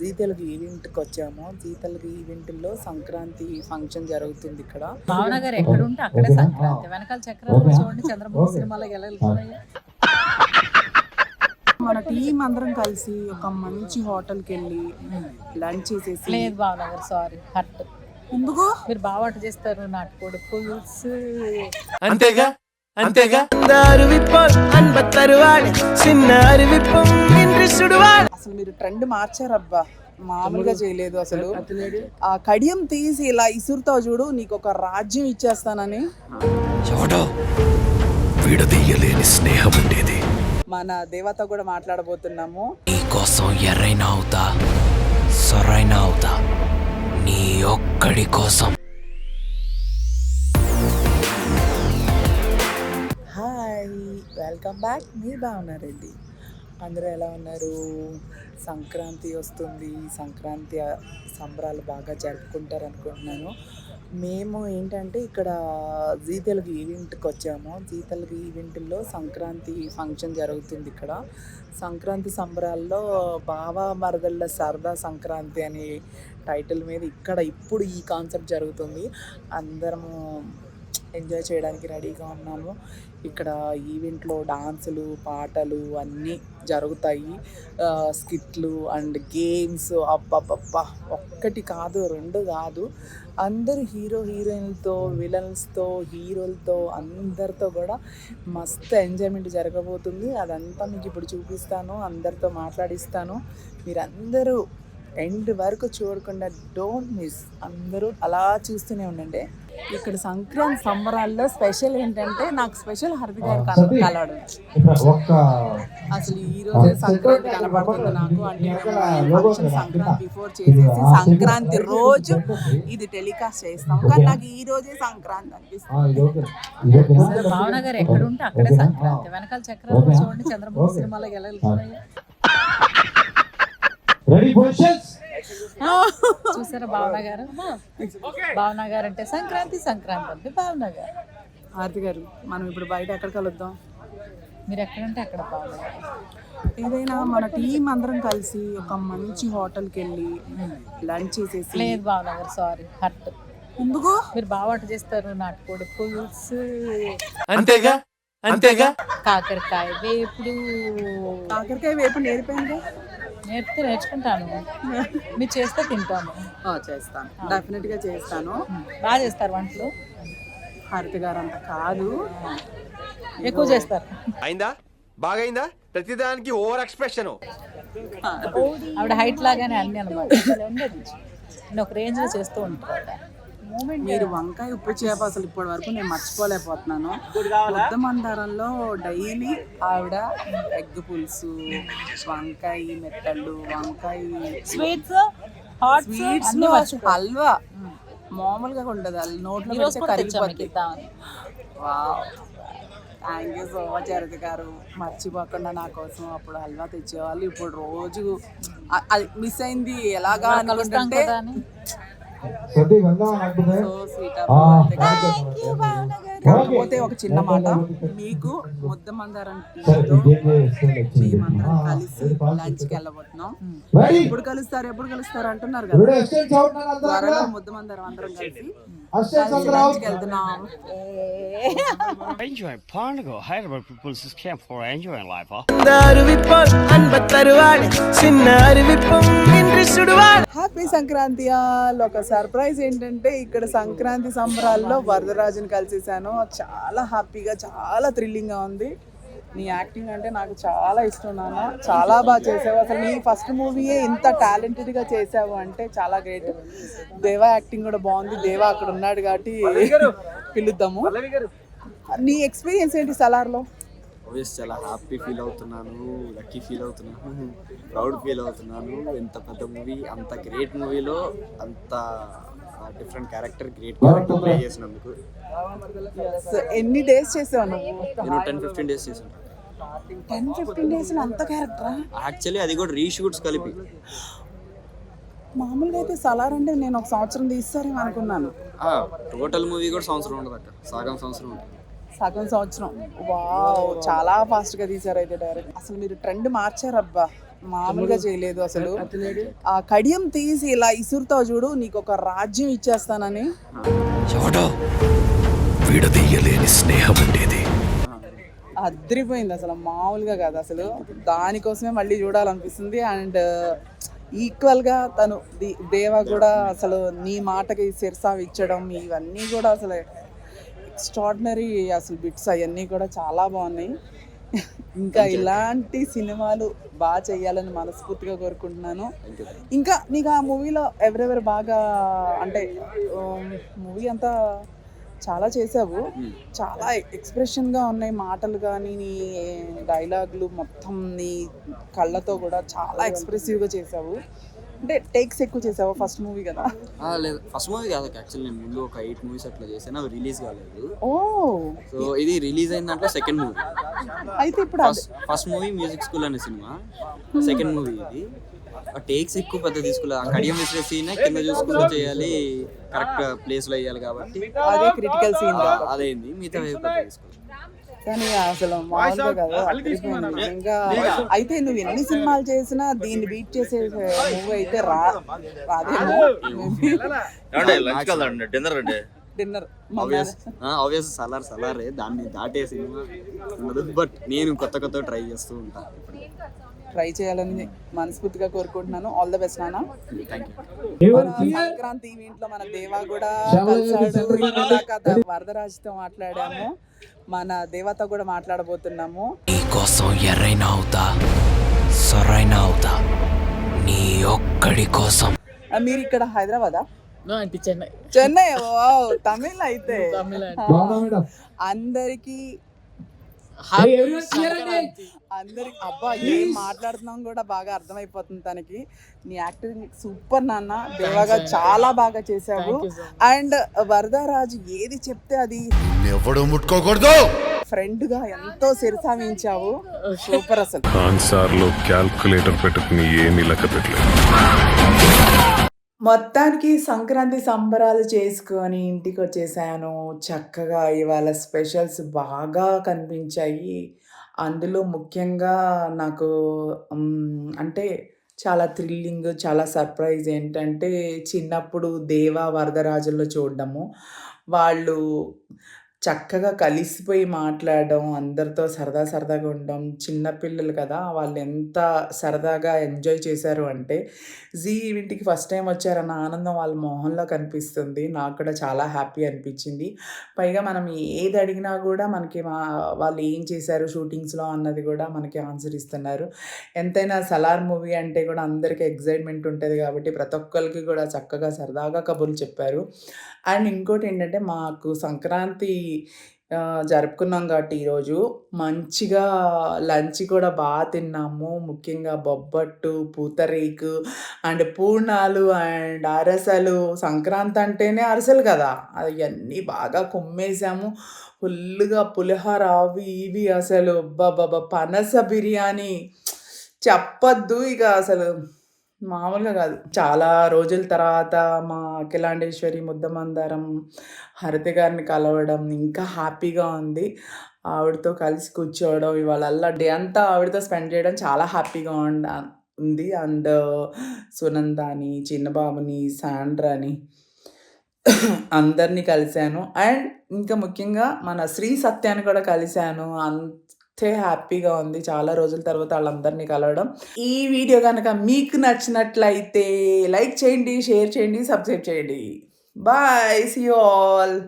జీతలకి ఈవెంట్కి వచ్చాము. జీతలకి ఈవెంట్ ఈవెంట్లో సంక్రాంతి ఫంక్షన్ జరుగుతుంది ఇక్కడ. భావనగర్ ఎక్కడ ఉంటే అక్కడే సంక్రాంతి. వెనకాల చక్రాలు చూడండి చంద్రబాబు సినిమాలో వెళ్ళాలి మన టీం అందరం కలిసి ఒక మంచి హోటల్కి వెళ్ళి లంచ్ చేసేసి లేదు భావనగర్ సారీ హట్. ఎందుకు? మీరు బాగా అటు చేస్తారు నాటుకోడి పులుసు అంతేగా? అంతేగా? అందరు విప్పం అన్బత్తరు చిన్న అరివిప్పం అసలు మీరు ట్రెండ్ మార్చారబ్బా. మామూలుగా చేయలేదు అసలు. ఆ కడియం తీసి ఇలా ఇసురుతో చూడు నీకు ఒక రాజ్యం ఇచ్చేస్తానని. విడదీయలేని స్నేహం ఉండేది. మన దేవత కూడా మాట్లాడబోతున్నాము. నీ కోసం ఎర్రైనా అవుతా సొరైనా అవుతా. నీ ఒక్కడి కోసం. Hi welcome back. మీ బాగున్నారండి అందరూ ఎలా ఉన్నారు? సంక్రాంతి వస్తుంది. సంక్రాంతి సంబరాలు బాగా జరుపుకుంటారు అనుకుంటున్నాను. మేము ఏంటంటే ఇక్కడ జీ తెలుగు ఈవెంట్కి వచ్చాము. జీ తెలుగు ఈవెంట్లో సంక్రాంతి ఫంక్షన్ జరుగుతుంది ఇక్కడ. సంక్రాంతి సంబరాల్లో బావా మరదళ్ళ సరదా సంక్రాంతి అనే టైటిల్ మీద ఇక్కడ ఇప్పుడు ఈ కాన్సెప్ట్ జరుగుతుంది. అందరము ఎంజాయ్ చేయడానికి రెడీగా ఉన్నాము. ఇక్కడ ఈవెంట్లో డాన్సులు పాటలు అన్నీ జరుగుతాయి. స్కిట్లు అండ్ గేమ్స్ అబ్బబ్బబ్బా! ఒక్కటి కాదు రెండు కాదు. అందరూ హీరో హీరోయిన్లతో విలన్స్తో హీరోలతో అందరితో కూడా మస్తు ఎంజాయ్మెంట్ జరగబోతుంది. అదంతా మీకు ఇప్పుడు చూపిస్తాను అందరితో మాట్లాడిస్తాను. మీరందరూ ఎండ్ వరకు చూడకుండా డోంట్ మిస్. అందరూ అలా చూస్తూనే ఉండండి. ఇక్కడ సంక్రాంతి సంబరాల్లో స్పెషల్ ఏంటంటే నాకు స్పెషల్ హరిత గారు కన- కలవడం. ఒక్క అసలు ఈ రోజు సంక్రాంతి కనబడుతుంది నాకు అంటే సంక్రాంతి బిఫోర్ చేసేసి సంక్రాంతి రోజు ఇది టెలికాస్ట్ చేస్తాం. కానీ నాకు ఈ రోజే సంక్రాంతి అనిపిస్తుంది. అసలు భావనగర్ ఎక్కడ ఉంటే అక్కడే సంక్రాంతి. వెనకాల చక్రాలు చూడండి. చంద్రబాబు సినిమాలో ఎలా వెళ్తున్నాయి రెడీ పొజిషన్స్ చూసారా భావనగర్? భావనగర్ అంటే సంక్రాంతి సంక్రాంతి అంటే భావనగర్. హారతి గారు మనం ఇప్పుడు బయట ఎక్కడ కలుద్దాం మీరు ఎక్కడంటే అక్కడ భావనగర్. ఏదైనా మన టీం అందరం కలిసి ఒక మంచి హోటల్కి వెళ్ళి లంచ్ చేసేసి లేదు భావనగర్ సారీ హర్ట్ ఎందుకు? మీరు బాగా వంట చేస్తారు నాటుకోడి పులుసు. అంతేగా? అంతేగా? కాకరకాయ వేపుడు. కాకరకాయ వేపు నేర్పాను నేర్పితే నేర్చుకుంటాను. మీరు చేస్తే తింటాను చేస్తాను. డెఫినెట్గా చేస్తాను. బాగా చేస్తారు వంటలు. హారతి గారు అంత కాదు ఎక్కువ చేస్తారు. అయిందా? బాగైందా? ప్రతిదానికి ఓవర్ ఎక్స్ప్రెషన్. ఆవిడ హైట్ లాగానే అన్ని అనమాట నేను ఒక రేంజ్లో చేస్తూ ఉంటారు మీరు వంకాయ ఉప్పు చేప అసలు ఇప్పటి వరకు నేను మర్చిపోలేకపోతున్నాను. ముద్ద మందారంలో డైలీ ఆవిడ ఎగ్ పులుసు వంకాయ మెత్తళ్ళు వంకాయ స్వీట్స్ స్వీట్స్. హల్వా? మామూలుగా ఉండదు. అది నోట్లో పెడితే ఇద్దామని thank you so much Haritha garu. మర్చిపోకుండా నా కోసం అప్పుడు హల్వా తెచ్చేవాళ్ళు. ఇప్పుడు రోజు అది మిస్ అయింది. ఎలాగా అనుకుంటుంటే అనుకుంటే ఆ, కాకపోతే ఒక చిన్న మాట. మీకు ముద్ద మందారం కలిసి లంచ్కి వెళ్ళబోతున్నాం. రెడీ ఎప్పుడు కలుస్తారు? ఎప్పుడు కలుస్తారు? అంటున్నారు కదా. అక్కడ? ముద్ద మందారం అందరం కలిసి people's camp for enjoying life, huh? Happy Sankranti ఒక సర్ప్రైజ్ ఏంటంటే ఇక్కడ సంక్రాంతి సంబరాల్లో వరదరాజుని కలిసేసాను. చాలా హ్యాపీగా చాలా థ్రిల్లింగ్గా ఉంది. నీ యాక్టింగ్ అంటే నాకు చాలా ఇష్టం నాన్న. చాలా బాగా చేసావు. అసలు నీ ఫస్ట్ మూవీయే ఇంత టాలెంటెడ్గా చేసావు అంటే చాలా గ్రేట్. దేవా యాక్టింగ్ కూడా బాగుంది. దేవా అక్కడ ఉన్నాడు కాబట్టి పిలుద్దాము. నీ ఎక్స్పీరియన్స్ ఏంటి సలార్లో? ఓఎస్ చాలా హ్యాపీ ఫీల్ అవుతున్నాను లక్కీ ఫీల్ అవుతున్నాను ప్రౌడ్ ఫీల్ అవుతున్నాను. ఎంత పెద్ద మూవీ అంత గ్రేట్ మూవీలో అంత different character great character play చేసినందుకు. ఎన్ని డేస్ చేసావు నువ్వు నేను టెన్ ఫిఫ్టీన్ డేస్ చేశాను. టెన్ ఫిఫ్టీన్ డేస్ అంత క్యారెక్టరా యాక్చువల్లీ అది కూడా రీషూట్స్ కలిపి. మామూలుగా అయితే సలార్ అంటే నేను ఒక సంవత్సరం తీస్తారేమో అనుకున్నాను. టోటల్ మూవీ కూడా సంవత్సరం ఉండదు అక్క సగం సంవత్సరం ఉంటుంది. సగం సంవత్సరం. వావ్ చాలా ఫాస్ట్గా తీసారు అయితే డైరెక్ట్. అసలు మీరు ట్రెండ్ మార్చారబ్బా. మామూలుగా చేయలేదు అసలు. ఆ కడియం తీసి ఇలా ఇసురుతావు చూడు నీకు ఒక రాజ్యం ఇచ్చేస్తానని. ఎవడో విడదీయలేని స్నేహం ఉండేది. అద్రిపోయింది అసలు. మామూలుగా కాదు అసలు. దానికోసమే మళ్ళీ చూడాలనిపిస్తుంది. అండ్ ఈక్వల్గా తను ది- దేవ కూడా అసలు నీ మాటకి శిరసా ఇచ్చడం ఇవన్నీ కూడా అసలు ఎక్స్ట్రాడినరీ అసలు బిట్స్ అవన్నీ కూడా చాలా బాగున్నాయి. ఇంకా ఇలాంటి సినిమాలు బాగా చేయాలని మనస్ఫూర్తిగా కోరుకుంటున్నాను. ఇంకా నీకు ఆ మూవీలో ఎవరెవరు బాగా అంటే మూవీ అంతా చాలా చేసావు చాలా ఎక్స్ప్రెషన్గా ఉన్నాయి మాటలు కానీ నీ డైలాగులు మొత్తం నీ కళ్ళతో కూడా చాలా ఎక్స్ప్రెసివ్గా చేసావు అంటే టేక్స్ ఎక్కువ చేసావు ఫస్ట్ మూవీ కదా? ఆ, లేదు. ఫస్ట్ మూవీ కాదు యాక్చువల్లీ నేను ముందు ఒక ఎయిట్ మూవీస్ అట్లా చేశాను అవి రిలీజ్ కాలేదు. ఓ! సో ఇది రిలీజ్ అయిన దాంట్లో సెకండ్ మూవీ అయితే ఇప్పుడు ఫస్ట్ మూవీ మ్యూజిక్ స్కూల్ అనే సినిమా సెకండ్ మూవీ ఇది. టేక్స్ ఎక్కువ పెద్ద తీసుకోలేదు కడియం విసిరేసి కింద చూసుకుంటూ చేయాలి కరెక్ట్ ప్లేస్లో వేయాలి కాబట్టి. అదే క్రిటికల్ సీన్ అదైంది మిగతా తీసుకోలేదు కానీ అసలు మామూలుగా కదా. ఇంకా అయితే నువ్వు ఎన్ని సినిమాలు చేసినా దీన్ని బీట్ చేసే మూవీ అయితే రా. రాదేమో డిన్నర్ అండి. డిన్నర్. ఆబ్వియస్ సలార్ సలారే. దాన్ని దాటే సినిమా ఉండదు. బట్ నేను కొత్త కొత్త ట్రై చేస్తూ ఉంటాను ట్రై చేయాలని మనస్ఫూర్తిగా కోరుకుంటున్నాను. ఆల్ ద బెస్ట్ నాన్న. సంక్రాంతి ఈవెంట్లో మన దేవా కూడా వరదరాజుతో మాట్లాడాము. మన దేవత కూడా మాట్లాడబోతున్నాము. నీ కోసం ఎర్రైనా అవుతా సొరైనా అవుతా నీ ఒక్కడి కోసం. మీరు ఇక్కడ హైదరాబాదా? చెన్నై చెన్నై. వావ్ తమిళ అయితే. అందరికి అందరికి అబ్బా ఏం మాట్లాడుతున్నాం కూడా బాగా అర్థమైపోతుంది తనకి. నీ యాక్టింగ్ సూపర్ నాన్న. దేవాగా చాలా బాగా so అండ్ వరదరాజు ఏది చెప్తే అది ఎవడు ముట్టుకోకూడదు. ఫ్రెండ్గా ఎంతో శిరసామించావు సూపర్ అసలు. ఆన్సార్లో క్యాల్కులేటర్ పెట్టుకుని ఏమీ లెక్క పెట్టలేదు. మొత్తానికి సంక్రాంతి సంబరాలు చేసుకొని ఇంటికి వచ్చేసాను చక్కగా ఇవాళ స్పెషల్స్ బాగా కనిపించాయి. అందులో ముఖ్యంగా నాకు అంటే చాలా థ్రిల్లింగ్ చాలా సర్ప్రైజ్ ఏంటంటే చిన్నప్పుడు దేవా వరదరాజుల్లో చూడడము. వాళ్ళు చక్కగా కలిసిపోయి మాట్లాడడం అందరితో సరదా సరదాగా ఉండడం చిన్నపిల్లలు కదా వాళ్ళు ఎంత సరదాగా ఎంజాయ్ చేశారు అంటే జీ ఇంటికి ఫస్ట్ టైం వచ్చారన్న ఆనందం వాళ్ళ మొహంలో కనిపిస్తుంది. నాకు కూడా చాలా హ్యాపీ అనిపించింది. పైగా మనం ఏది అడిగినా కూడా మనకి మా వాళ్ళు ఏం చేశారు షూటింగ్స్లో అన్నది కూడా మనకి ఆన్సర్ ఇస్తున్నారు. ఎంతైనా సలార్ మూవీ అంటే కూడా అందరికీ ఎగ్జైట్మెంట్ ఉంటుంది కాబట్టి ప్రతి ఒక్కరికి కూడా చక్కగా సరదాగా కబుర్లు చెప్పారు. అండ్ ఇంకోటి ఏంటంటే మాకు సంక్రాంతి జరుపుకున్నాం కాబట్టి ఈరోజు. మంచిగా లంచ్ కూడా బాగా తిన్నాము. ముఖ్యంగా బొబ్బట్టు పూతరేకు అండ్ పూర్ణాలు అండ్ అరసలు. సంక్రాంతి అంటేనే అరసలు కదా. అవన్నీ బాగా కుమ్మేసాము. ఫుల్గా పులిహోర అవి ఇవి అసలు. బాబా పనస బిర్యానీ. చెప్పద్దు ఇక అసలు. మామూలుగా కాదు. చాలా రోజుల తర్వాత మా అఖిలాండేశ్వరి ముద్దమందారం హరిత గారిని కలవడం ఇంకా హ్యాపీగా ఉంది. ఆవిడతో కలిసి కూర్చోవడం ఇవాళ డే అంతా ఆవిడతో స్పెండ్ చేయడం చాలా హ్యాపీగా ఉండ ఉంది. అండ్ సునందాని చిన్నబాబుని శాండ్రాని అందరినీ కలిశాను. అండ్ ఇంకా ముఖ్యంగా మన శ్రీ సత్యాన్ని కూడా కలిశాను. అంత హ్యాపీగా ఉంది. చాలా రోజుల తర్వాత వాళ్ళందరినీ కలవడం. ఈ వీడియో కనుక మీకు నచ్చినట్లయితే లైక్ చేయండి షేర్ చేయండి సబ్స్క్రైబ్ చేయండి. Bye see all.